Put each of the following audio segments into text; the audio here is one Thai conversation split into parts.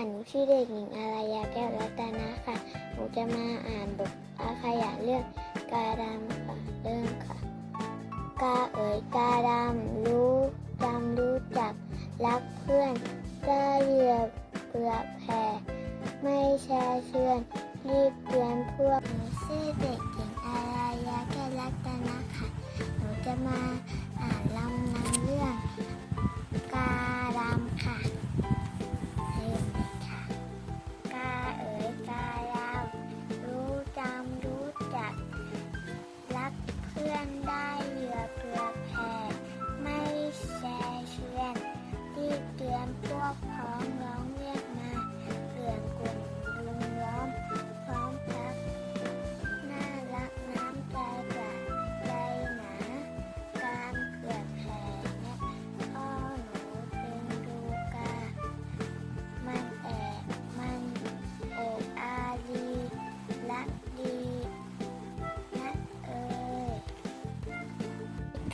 ค่ะ หนูชื่อเด็กหญิงอารยาแก้วรัตนะค่ะ หนูจะมาอ่านบทอาขยะเรื่องกาดำค่ะ เริ่มค่ะ กาเอ๋ยกาดำรู้จำรู้จัก รักเพื่อนกล้าเหยื่อเปลือกแผ่ไม่แช่เชื่อนรีบเตือนพวกหนูชื่อเด็กหญิงอารยาแก้วรัตนะค่ะ หนูจะมา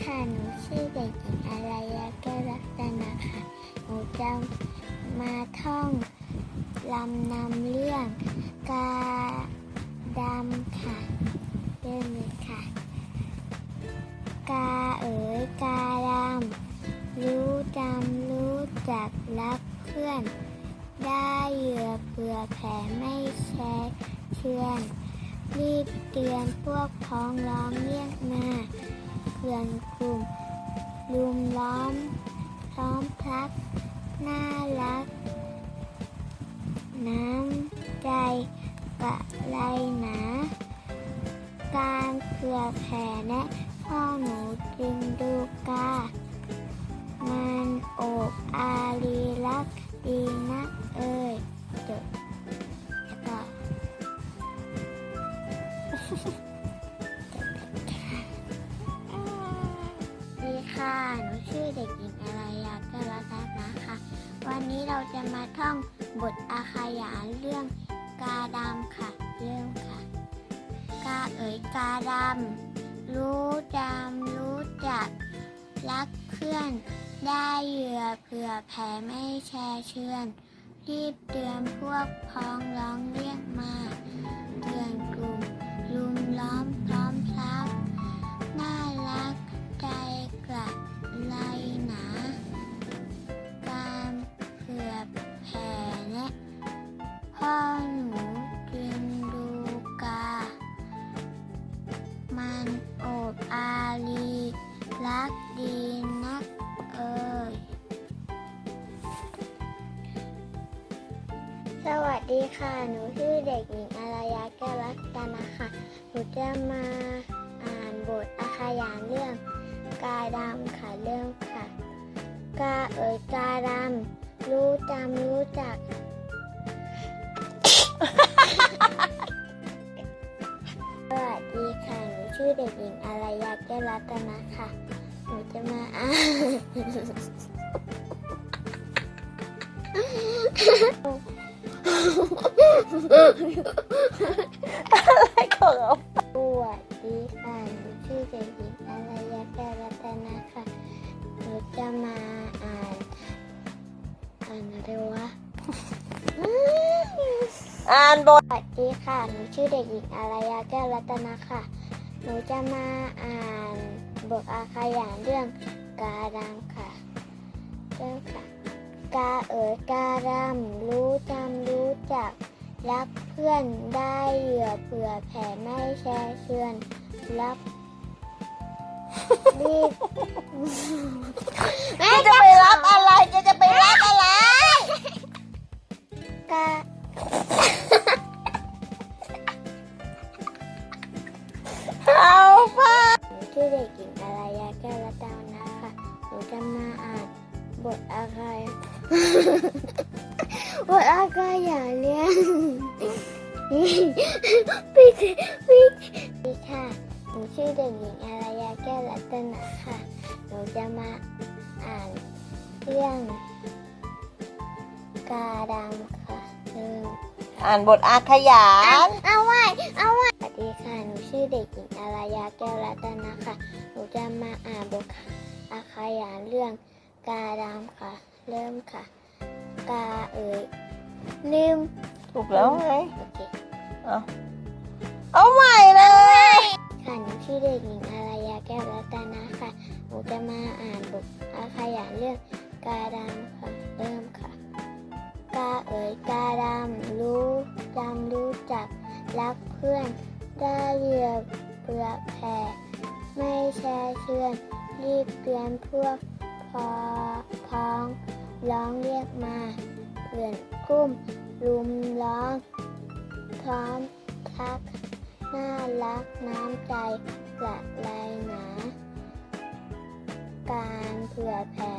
ค่ะ หนูชื่อเด็กหญิงอารยาแก้วรัตนาค่ะ หนูจะมาท่องลำนำเรื่องกาดำค่ะ เริ่มเลยค่ะ กาเอ๋ยกาดำรู้จำรู้จักรักเพื่อน ได้เหยื่อเผื่อแผ่ไม่แชร์เชื่อนรีบเตือนพวกพ้องร้องเรียกมา พื่อนกลุ่มลุมล้อมพร้อมพลัก น่ารัก น้ำใจกะไรหนาการเผื่อแผ่แนะพ่อหนูจึงดูกา มันโอบอารีรักดีนักเอ่ยจบแล้วก็ ค่ะ หนูชื่อเด็กหญิงอารยาแก้วรัตนะคะ วันนี้เราจะมาท่องบทอาขยานเรื่องกาดำค่ะ เริ่มค่ะ กาเอ๋ยกาดำ รู้จำรู้จัก รักเพื่อน ได้เหยื่อเผื่อแผ่ไม่แชร์เชื่อน รีบเตือนพวกพ้องร้องเรียกมา เตือนกลุ่มลุมล้อมพร้อ สวัสดีค่ะ หนูชื่อเด็กหญิงอารยาแก้วรัตนาค่ะ หนูจะมาอ่านบทอาขยานเรื่อง กาดำค่ะเรื่องค่ะ กาเอ๋ยกาดำรู้จำรู้จัก สวัสดีค่ะ หนูชื่อเด็กหญิงอารยาแก้วรัตนะค่ะ หนูจะมาอ่าน อะไรของเราสวัสดีค่ะหนูชื่อเด็กหญิงอารยาแก้วรัตนะค่ะ หนูจะมาอ่านอ่านอะไรวะอ่านบทสวัสดีค่ะ หนูชื่อเด็กหญิงอารยาแก้วรัตนะค่ะ หนูจะมาอ่านบทอาขยานเรื่องกาดำค่ะเริ่มค่ะ กาเอ๋ยกาดำรู้จำรู้จัก รักเพื่อนได้เหยื่อเผื่อแผ่ไม่แชร์เชื่อนรับรีบแกจะไปรับอะไรแกจะไปรับอะไรกาเอาป่ะหนูชื่อเด็กหญิงอารยาแก้วรัตนาค่ะหนูจะมาอ่านบทอาคา ยบทอาคายอย่าเลี้ยงพี่พี่พี่ค่ะ หนูชื่อเด็กหญิงอารยาแก้วรัตนาค่ะ หนูจะมาอ่านเรื่องกาดำค่ะเริ่มอ่านบทอาขยาเอาน เอาไว้ เอาไว้ สวัสดีค่ะ หนูชื่อเด็กหญิงอารยาแก้วรัตนะค่ะ หนูจะมาอ่านบทอาขยานเรื่องกาดำค่ะ เริ่มค่ะ กาเอ๋ยลืมถูกแล้วไงโอเคเอาเอาใหม่เลยค่ะหนูชื่อเด็กหญิงอารยาแก้วรัตนาค่ะหนูจะมาอ่านบทอาขยานเรื่องกาดำค่ะเริ่มค่ะ กาเอ๋ยกาดำรู้จำรู้จักรักเพื่อน ได้เหยื่อเปลือกแผ่ไม่แช่เชื่อนรีบเตือนพวกพอพ้อง ร้องเรียกมาเพื่อนกุ้มลุมร้อง พร้อมทัก น่ารักน้ำใจกระไรหนา การเผื่อแผ่